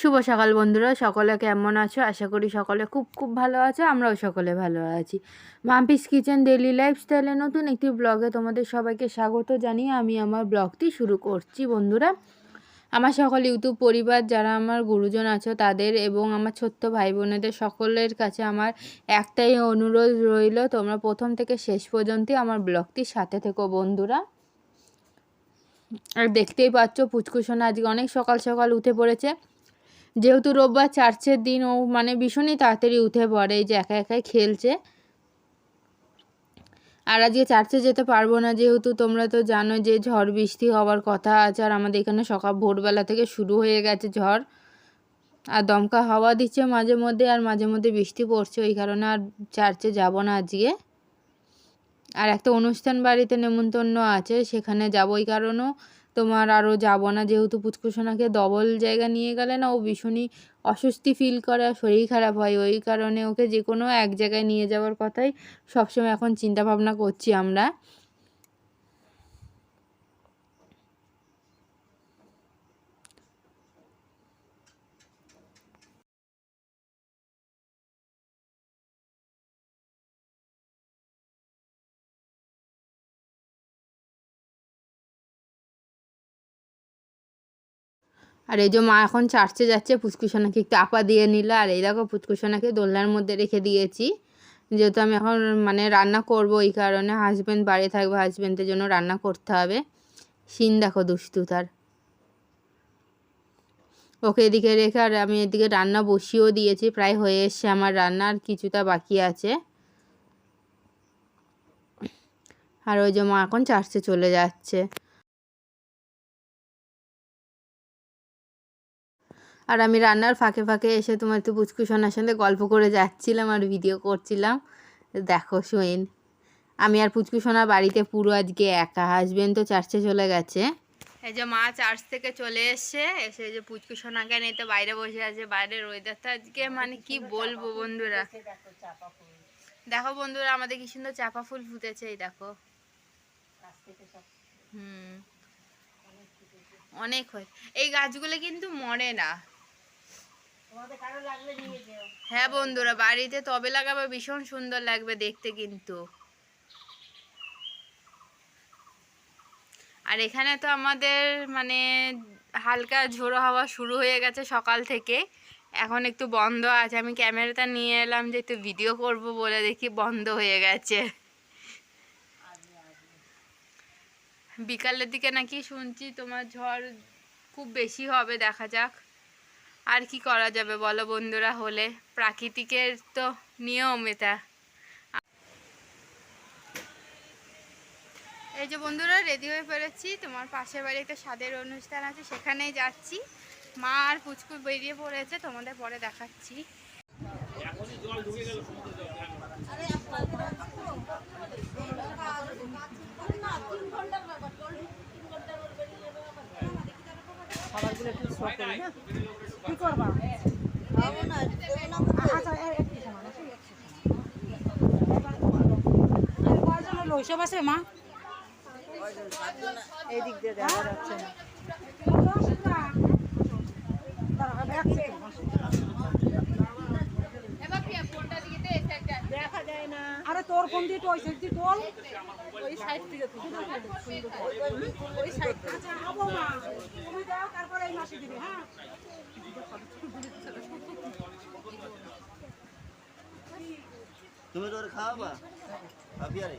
শুভ সকাল বন্ধুরা, সকলে কেমন আছো? আশা করি সকলে খুব খুব ভালো আছো, আমরাও সকলে ভালো আছি। মাম্পিস কিচেন ডেলি লাইফস্টাইলে নতুন একটি ব্লগে তোমাদের সবাইকে স্বাগত জানিয়ে আমি আমার ব্লগটি শুরু করছি বন্ধুরা। আমার সকল ইউটিউব পরিবার, যারা আমার গুরুজন আছো তাদের এবং আমার ছোট্ট ভাই বোনেদের সকলের কাছে আমার একটাই অনুরোধ রইল, তোমরা প্রথম থেকে শেষ পর্যন্তই আমার ব্লগটির সাথে থেকো বন্ধুরা। আর দেখতেই পাচ্ছ পুচকুসোনা আজকে অনেক সকাল সকাল উঠে পড়েছে। যেহেতু রোববার চার্চের দিন, ও মানে ভীষণই তাড়াতাড়ি উঠে পড়ে, এই যে একা একাই খেলছে। আর আজকে চার্চে যেতে পারব না, যেহেতু তোমরা তো জানো যে ঝড় বৃষ্টি হওয়ার কথা আছে, আর আমাদের এখানে সকাল ভোরবেলা থেকে শুরু হয়ে গেছে ঝড়। আর দমকা হাওয়া দিচ্ছে মাঝে মধ্যে, আর মাঝে মধ্যে বৃষ্টি পড়ছে, ওই কারণে আর চার্চে যাব না আজকে। আর একটা অনুষ্ঠান বাড়িতে নেমন্তন্ন আছে, সেখানে যাব, ওই কারণেও তোমার আরও যাব না, যেহেতু পুচকুসোনাকে ডবল জায়গা নিয়ে গেলে না, ও ভীষণই অস্বস্তি ফিল করে আর শরীর খারাপ হয়। ওই কারণে ওকে যে কোনো এক জায়গায় নিয়ে যাওয়ার কথাই সবসময় এখন চিন্তা ভাবনা করছি আমরা। আর এই যে মা এখন চার্চে যাচ্ছে পুচকুসোনাকে একটু আপা দিয়ে নিল। আর এই দেখো পুচকুসোনাকে দোলনার মধ্যে রেখে দিয়েছি। যেহেতু আমি এখন মানে রান্না করব এই কারণে হাজব্যান্ড বাড়ি থাকবে হাজব্যান্ডের জন্য রান্না করতে হবে। সিন দেখো দুষ্টু তার। ওকে এদিকে রেখে, আর আমি এদিকে রান্না বসিয়েও দিয়েছি, প্রায় হয়ে এসছে আমার রান্না, আর কিছুটা বাকি আছে। আর ওই যে মা এখন চার্চে চলে যাচ্ছে। আর আমি রান্নার ফাঁকে ফাঁকে এসে তোমার একটু পুচকুসোনার সাথে গল্প করে যাচ্ছিলাম আর ভিডিও করছিলাম। দেখো শোয়েন আমি আর পুচকুসোনা বাড়িতে পুরো আজকে একা। হাসবেন তো চার্চে চলে গেছে। এই যে মা চার্চ থেকে চলে এসছে। এসে যে পুচকুসোনাকে তো বাইরে বসে আছে বাইরের ওয়েদারটা আজকে মানে কি বলব বন্ধুরা? দেখো বন্ধুরা, আমাদের কি সুন্দর চাপা ফুল ফুটেছে, এই দেখো। হুম। অনেক হয় এই গাছগুলো কিন্তু মরে না। হ্যাঁ বন্ধুরা, বাড়িতে তবে লাগাবে, ভীষণ সুন্দর লাগবে দেখতে কিন্তু। আর এখানে তো আমাদের মানে হালকা ঝোড়ো হাওয়া শুরু হয়ে গেছে সকাল থেকে। এখন একটু বন্ধ আছে। আমি ক্যামেরাটা নিয়ে এলাম যে একটু ভিডিও করব বলে দেখি বন্ধ হয়ে গেছে। বিকালের দিকে নাকি শুনছি তোমার ঝড় খুব বেশি হবে, দেখা যাক। আর কি করা যাবে বলো বন্ধুরা হলে? প্রাকৃতিকের তো নিয়ম এটা। এই যে বন্ধুরা রেডি হয়ে পড়েছি তোমার পাশের বাড়ি একটা স্বাদের অনুষ্ঠান আছে, সেখানেই যাচ্ছি। মা আর পুচকু বেরিয়ে পড়েছে, তোমাদের পরে দেখাচ্ছি। খাবারগুলো একটু কি করবা? আচ্ছা কয়জন হলো? ওইসব আছে মা? এই দিক দিয়ে দেখা যাচ্ছে আরে তোর কোন দিয়ে ওই সাইড দিয়ে তোল। ওই সাইড থেকে ওই সাইড আচ্ছা হব মা। তুমি দাও তারপরে এই মাসে দিবে হ্যাঁ? তুমি তো ওর খাওয়াবা? ভাবি আরে।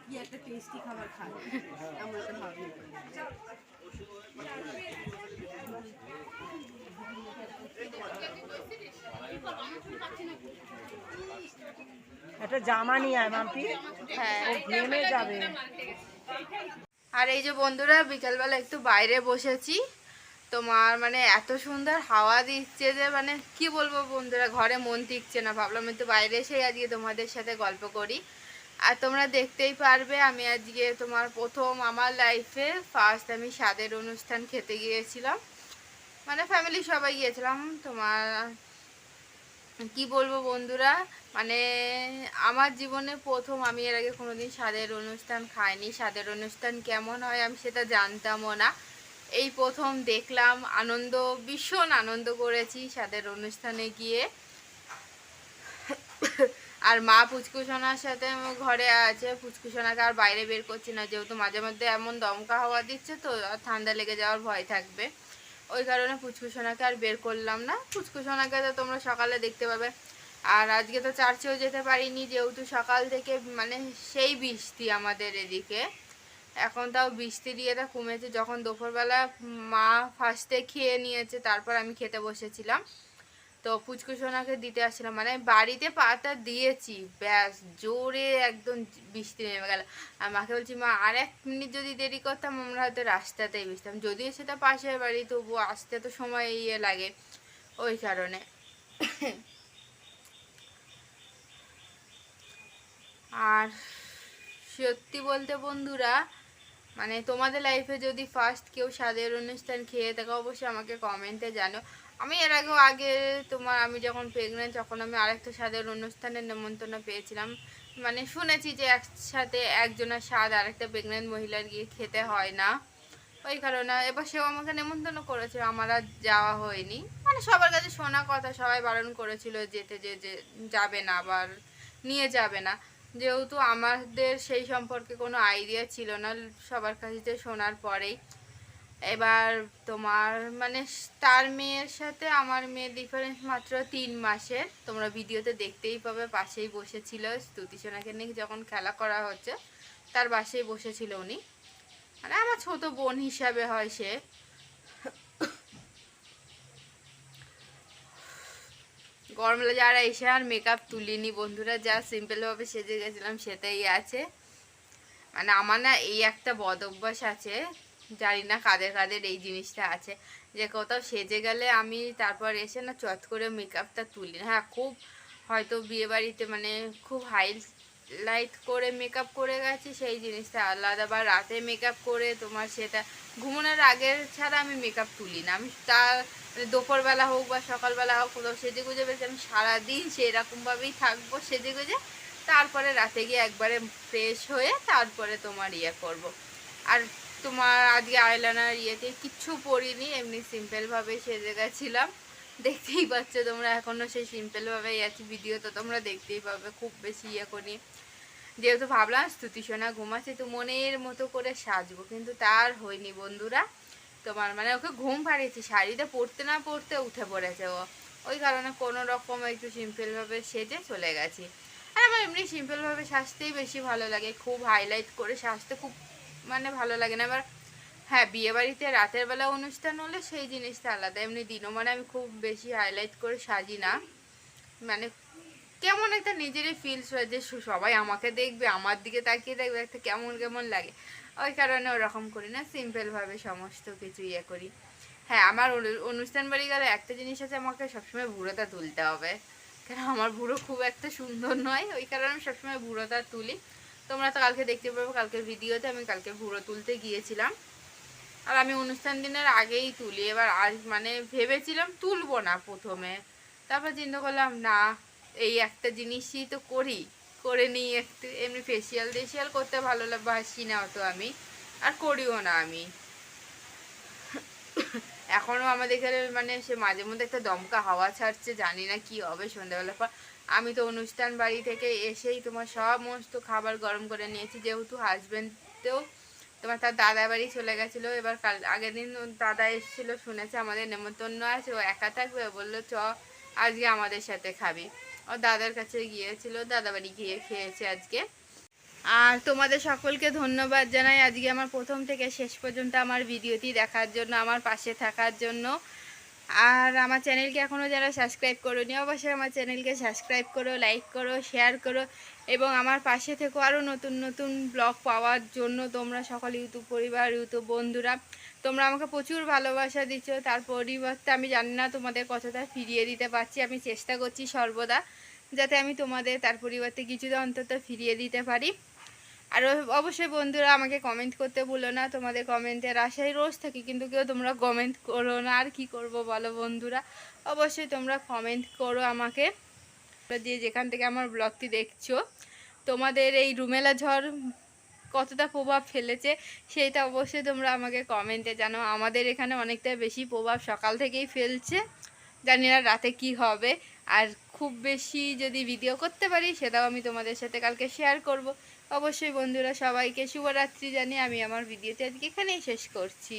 কি একটা টেস্টি খাবার খাই আমরা তো ভাবি। একটা জামা নিয়ে আয় মাম্পি। হ্যাঁ। ঘেমে যাবে। আর এই যে বন্ধুরা বিকালবেলা একটু বাইরে বসেছি। তোমার মানে এত সুন্দর হাওয়া দিচ্ছে যে মানে কি বলব বন্ধুরা, ঘরে মন টিকছে না। ভাবলাম একটু বাইরে এসে আজকে তোমাদের সাথে গল্প করি। আর তোমরা দেখতেই পারবে আমি আজকে তোমার প্রথম আমার লাইফে ফার্স্ট আমি স্বাদের অনুষ্ঠান খেতে গিয়েছিলাম। মানে ফ্যামিলি সবাই গিয়েছিলাম। তোমার কি বলব বন্ধুরা মানে আমার জীবনে প্রথম আমি এর আগে কোনোদিন স্বাদের অনুষ্ঠান খাইনি। স্বাদের অনুষ্ঠান কেমন হয় আমি সেটা জানতামও না। এই প্রথম দেখলাম, আনন্দ, ভীষণ আনন্দ করেছি সাদের অনুষ্ঠানে গিয়ে। আর মা পুচকুসোনার সাথে ঘরে আছে, পুচকুসোনাকে আর বাইরে বের করছি না, যেহেতু মাঝে মধ্যে এমন দমকা হাওয়া দিচ্ছে তো ঠান্ডা লেগে যাওয়ার ভয় থাকবে। ওই কারণে পুচকুসোনাকে আর বের করলাম না। পুচকুসোনাকে তো তোমরা সকালে দেখতে পাবে। আর আজকে তো চার্চেও যেতে পারিনি, যেহেতু সকাল থেকে মানে সেই বৃষ্টি আমাদের এদিকে। এখন তাও বৃষ্টি দিয়েটা কমেছে। যখন দুপুরবেলা মা ফার্স্টে খেয়ে নিয়েছে, তারপর আমি খেতে বসেছিলাম। তো পুচকুসোনাকে দিতে আসছিলাম। মানে বাড়িতে পাতা দিয়েছি, ব্যাস, জোরে একদম বৃষ্টি নেমে গেল। আর মাকে বলছি, মা আর এক মিনিট যদি দেরি করতাম, আমরা হয়তো রাস্তাতেই বসতাম। যদিও সেটা পাশের বাড়ি তবু আসতে তো সময় ইয়ে লাগে ওই কারণে। আর সত্যি বলতে বন্ধুরা মানে তোমাদের লাইফে যদি ফার্স্ট কেউ স্বাদের অনুষ্ঠান খেয়ে থাকে, অবশ্যই আমাকে কমেন্টে জানো। আমি এর আগেও, আগে তোমার আমি যখন প্রেগনেন্ট তখন আমি আরেকটা স্বাদের অনুষ্ঠানের নেমন্তন্ন পেয়েছিলাম। মানে শুনেছি যে একসাথে একজনের স্বাদ আরেকটা প্রেগনেন্ট মহিলার গিয়ে খেতে হয় না। ওই কারণে, এবার সেও আমাকে নেমন্তন্ন করেছিল আমার আর যাওয়া হয়নি। মানে সবার কাছে শোনা কথা, সবাই বারণ করেছিল যেতে যে যাবে না, আবার নিয়ে যাবে না। যেহেতু আমাদের সেই সম্পর্কে কোনো আইডিয়া ছিল না, সবার কাছে শোনার পরেই। এবার তোমার মানে তার মেয়ের সাথে আমার মেয়ের ডিফারেন্স মাত্র তিন মাসের। তোমরা ভিডিওতে দেখতেই পাবে, পাশেই বসেছিল স্তুতি সোনাকে নিয়ে যখন খেলা করা হচ্ছে, তার পাশেই বসেছিল উনি। মানে আমার ছোট বোন হিসাবে হয় সে। গরম আর এসে আর মেকআপ তুলিনি, বন্ধুরা, যা সিম্পলভাবে সেজে গেছিলাম সেটাই আছে মানে আমার না এই একটা বদ অভ্যাস আছে, জানি না কাদের কাদের এই জিনিসটা আছে, যে কোথাও সেজে গেলে আমি তারপর এসে না চট করে মেকআপটা তুলি না। হ্যাঁ খুব হয়তো বিয়েবাড়িতে মানে খুব হাই লাইট করে মেকআপ করে গেছি, সেই জিনিসটা আলাদা। বা রাতে মেকআপ করে তোমার সেটা, ঘুমানোর আগের ছাড়া আমি মেকআপ তুলি না। আমি তার মানে দুপুরবেলা হোক বা সকালবেলা হোক, কোথাও সেজে গুজে বেশ আমি সারাদিন সেরকমভাবেই থাকব সেজে গুজে। তারপরে রাতে গিয়ে একবারে ফ্রেশ হয়ে তারপরে তোমার ইয়ে করব। আর তোমার আজকে আইলানার ইয়েতে কিচ্ছু পরিনি, এমনি সিম্পলভাবে সেজে গেছিলাম। দেখতেই পাচ্ছ তোমরা এখনও সেই সিম্পলভাবেই আছি ভিডিও তো তোমরা দেখতেই পাবে, খুব বেশি ইয়ে করি যেহেতু ভাবলাম স্তুতি সোনা ঘুমাচ্ছে, তো মনের মতো করে সাজবো, কিন্তু তার হয়নি বন্ধুরা। তোমার মানে ওকে ঘুম পাড়িয়েছি, শাড়িটা পরতে না পরতে উঠে পড়েছে ও। ওই কারণে কোনো রকম একটু সিম্পলভাবে সেজে চলে গেছি। আর আমার এমনি সিম্পলভাবে সাজতেই বেশি ভালো লাগে, খুব হাইলাইট করে সাজতে খুব মানে ভালো লাগে না। এবার হ্যাঁ বিয়ে বাড়িতে রাতের বেলা অনুষ্ঠান হলে সেই জিনিসটা আলাদা, এমনি দিনও মানে আমি খুব বেশি হাইলাইট করে সাজি না। মানে কেমন একটা নিজেরই ফিলস হয় যে সবাই আমাকে দেখবে, আমার দিকে তাকিয়ে দেখবে, একটা কেমন কেমন লাগে। ওই কারণে ওরকম করি না সিম্পলভাবে সমস্ত কিছু ইয়ে করি। হ্যাঁ আমার অনুষ্ঠান বাড়ি গেলে একটা জিনিস আছে আমাকে সবসময় ভুড়োটা তুলতে হবে। কারণ আমার ভুড়ো খুব একটা সুন্দর নয়, ওই কারণে আমি সবসময় ভুড়োটা তুলি। তোমরা তো কালকে দেখতে পাবে কালকে ভিডিওতে আমি কালকে ভুড়ো তুলতে গিয়েছিলাম। আর আমি অনুষ্ঠান দিনের আগেই তুলি, এবার আজ মানে ভেবেছিলাম তুলবো না প্রথমে। তারপর চিন্তা করলাম, না এই একটা জিনিসই তো করি। করে নিই একটু, এমনি ফেসিয়াল টেসিয়াল করতে ভালো বাসি না অত আমি, আর করিও না আমি। এখনও আমাদের এখানে মানে সে মাঝে মধ্যে একটা দমকা হাওয়া ছাড়ছে, জানি না কি হবে সন্ধ্যাবেলার পর। আমি তো অনুষ্ঠান বাড়ি থেকে এসেই তোমার সমস্ত খাবার গরম করে নিয়েছি, যেহেতু হাজব্যান্ডতেও তোমার তার দাদা বাড়ি চলে গেছিল, এবার কাল, আগের দিন দাদা এসেছিল, শুনেছে আমাদের নেমন্তন্ন আছে, ও একা থাকবে বলল, চ, আজকে আমাদের সাথে খাবি। ও দাদার কাছে গিয়েছিল দাদা বাড়ি গিয়ে খেয়েছে আজকে। আর তোমাদের সকলকে ধন্যবাদ জানাই। আজকে আমার প্রথম থেকে শেষ পর্যন্ত আমার ভিডিওটি দেখার জন্য, আমার পাশে থাকার জন্য। আর আমার চ্যানেলকে এখনও যারা সাবস্ক্রাইব করোনি, অবশ্যই আমার চ্যানেলকে সাবস্ক্রাইব করো, লাইক করো, শেয়ার করো এবং আমার পাশে থেকেও আরও নতুন নতুন ব্লগ পাওয়ার জন্য তোমরা সকল ইউটিউব পরিবার, ইউটিউব বন্ধুরা তোমরা আমাকে প্রচুর ভালোবাসা দিচ্ছ। তার পরিবর্তে আমি জানি না তোমাদের কতটা ফিরিয়ে দিতে পারছি। আমি চেষ্টা করছি সর্বদা যাতে আমি তোমাদের তার পরিবর্তে কিছুটা অন্তত ফিরিয়ে দিতে পারি। আর অবশ্যই বন্ধুরা আমাকে কমেন্ট করতে ভুলো না। তোমাদের কমেন্টের আশায় রোজ থাকি, কিন্তু কেউ তোমরা কমেন্ট করো না। আর কি করব বলো বন্ধুরা? অবশ্যই তোমরা কমেন্ট করো আমাকে। যে যেখান থেকে আমার ব্লগটি দেখছ, তোমাদের এই রুমেলা ঝড় কতটা প্রভাব ফেলেছে সেইটা অবশ্যই তোমরা আমাকে কমেন্টে জানো আমাদের এখানে অনেকটা বেশি প্রভাব সকাল থেকেই ফেলছে। জানি না রাতে কি হবে। আর খুব বেশি যদি ভিডিও করতে পারি, সেটাও আমি তোমাদের সাথে কালকে শেয়ার করব। অবশ্যই বন্ধুরা সবাইকে শুভরাত্রি জানিয়ে আমি আমার ভিডিওটি আজকে এখানেই শেষ করছি।